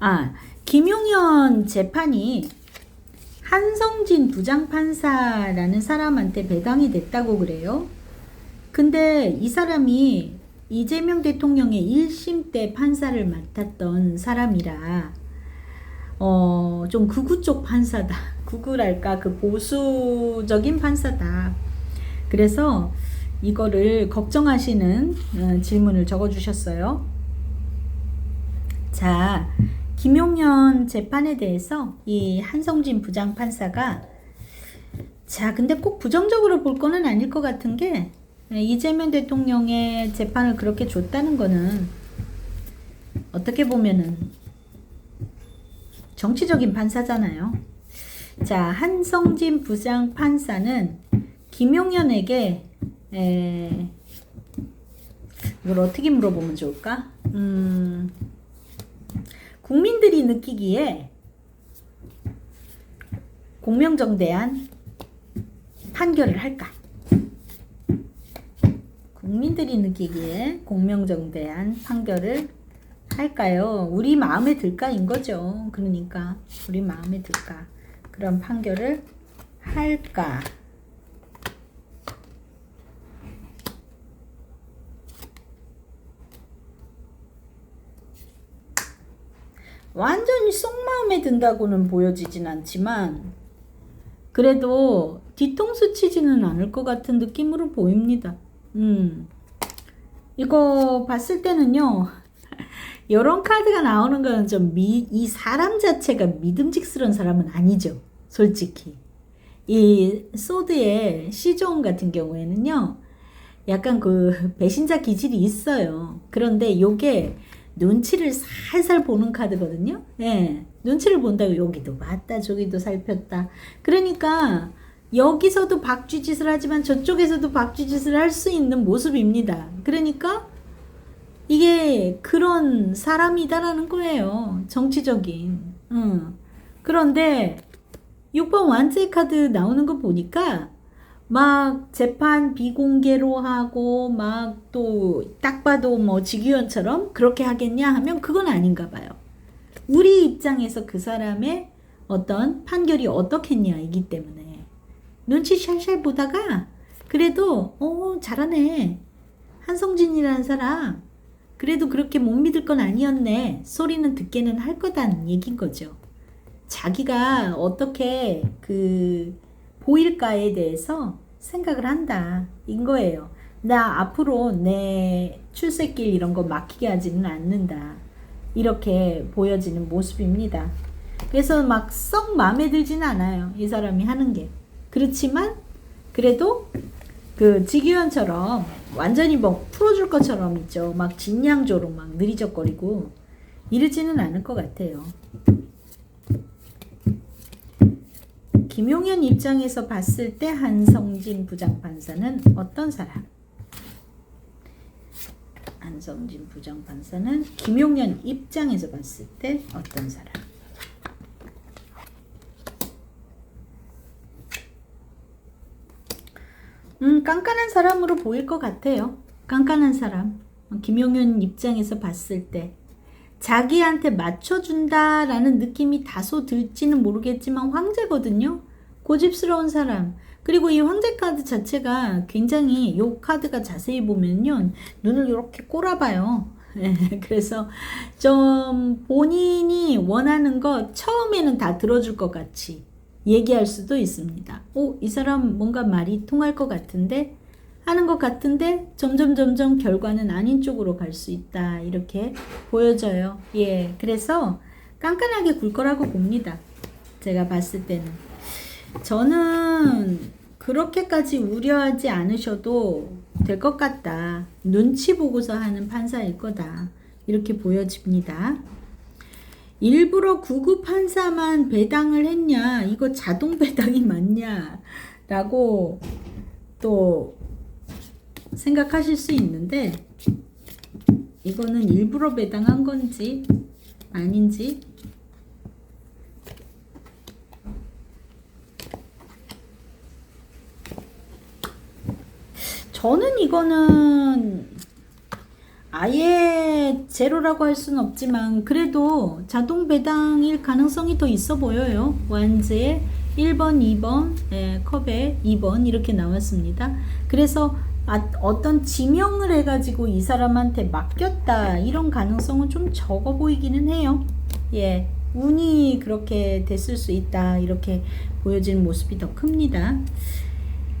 아, 김용현 재판이 한성진 부장판사라는 사람한테 배당이 됐다고 그래요. 근데 이 사람이 이재명 대통령의 1심 때 판사를 맡았던 사람이라, 어, 좀 극우 쪽 판사다. 극우랄까, 그 보수적인 판사다. 그래서 이거를 걱정하시는 어, 질문을 적어주셨어요. 자, 김용현 재판에 대해서 이 한성진 부장판사가 자, 근데 꼭 부정적으로 볼 거는 아닐 것 같은 게 이재명 대통령의 재판을 그렇게 줬다는 거는 어떻게 보면은 정치적인 판사잖아요. 자, 한성진 부장 판사는 김용현에게 에, 이걸 어떻게 물어보면 좋을까? 음, 국민들이 느끼기에 공명정대한 판결을 할까? 국민들이 느끼기에 공명정대한 판결을 할까요? 우리 마음에 들까인 거죠. 그러니까 우리 마음에 들까? 그런 판결을 할까? 완전히 속마음에 든다고는 보여지진 않지만 그래도 뒤통수 치지는 않을 것 같은 느낌으로 보입니다. 음. 이거 봤을 때는요. 이런 카드가 나오는 거는 좀이 사람 자체가 믿음직스러운 사람은 아니죠. 솔직히. 이 소드의 시종 같은 경우에는요. 약간 그 배신자 기질이 있어요. 그런데 요게 눈치를 살살 보는 카드거든요. 예. 눈치를 본다고 여기도 봤다, 저기도 살폈다. 그러니까 여기서도 박쥐짓을 하지만 저쪽에서도 박쥐짓을 할 수 있는 모습입니다. 그러니까 이게 그런 사람이다라는 거예요. 정치적인. 응. 그런데 6번 완제 카드 나오는 거 보니까 막 재판 비공개로 하고 막 또 딱 봐도 뭐 직위원처럼 그렇게 하겠냐 하면 그건 아닌가 봐요. 우리 입장에서 그 사람의 어떤 판결이 어떻겠냐이기 때문에 눈치 샬샬 보다가 그래도 어 잘하네 한성진이라는 사람 그래도 그렇게 못 믿을 건 아니었네 소리는 듣게는 할 거다는 얘긴 거죠. 자기가 어떻게 그 보일까에 대해서 생각을 한다. 인 거예요. 나 앞으로 내 출세길 이런 거 막히게 하지는 않는다. 이렇게 보여지는 모습입니다. 그래서 막 썩 마음에 들지는 않아요. 이 사람이 하는 게. 그렇지만 그래도 그 지기현처럼 완전히 뭐 풀어줄 것처럼 있죠. 막 진양조로 막 느리적거리고 이러지는 않을 것 같아요. 김용현 입장에서 봤을 때 한성진 부장판사는 어떤 사람? 한성진 부장판사는 김용현 입장에서 봤을 때 어떤 사람? 음, 깐깐한 사람으로 보일 것 같아요. 깐깐한 사람. 김용현 입장에서 봤을 때. 자기한테 맞춰준다라는 느낌이 다소 들지는 모르겠지만 황제거든요. 고집스러운 사람. 그리고 이 황제 카드 자체가 굉장히 이 카드가 자세히 보면요. 눈을 이렇게 꼬라봐요. 예, 그래서 좀 본인이 원하는 거 처음에는 다 들어줄 것 같이 얘기할 수도 있습니다. 오, 이 사람 뭔가 말이 통할 것 같은데 하는 것 같은데 점점 점점 결과는 아닌 쪽으로 갈 수 있다 이렇게 보여져요. 예, 그래서 깐깐하게 굴 거라고 봅니다. 제가 봤을 때는 저는 그렇게까지 우려하지 않으셔도 될 것 같다. 눈치 보고서 하는 판사일 거다. 이렇게 보여집니다. 일부러 구급 판사만 배당을 했냐? 이거 자동 배당이 맞냐? 라고 또 생각하실 수 있는데 이거는 일부러 배당한 건지 아닌지 저는 이거는 아예 제로라고 할 수는 없지만 그래도 자동 배당일 가능성이 더 있어 보여요. 완즈에 1번, 2번, 예, 컵에 2번 이렇게 나왔습니다. 그래서 아, 어떤 지명을 해가지고 이 사람한테 맡겼다 이런 가능성은 좀 적어 보이기는 해요. 예, 운이 그렇게 됐을 수 있다 이렇게 보여지는 모습이 더 큽니다.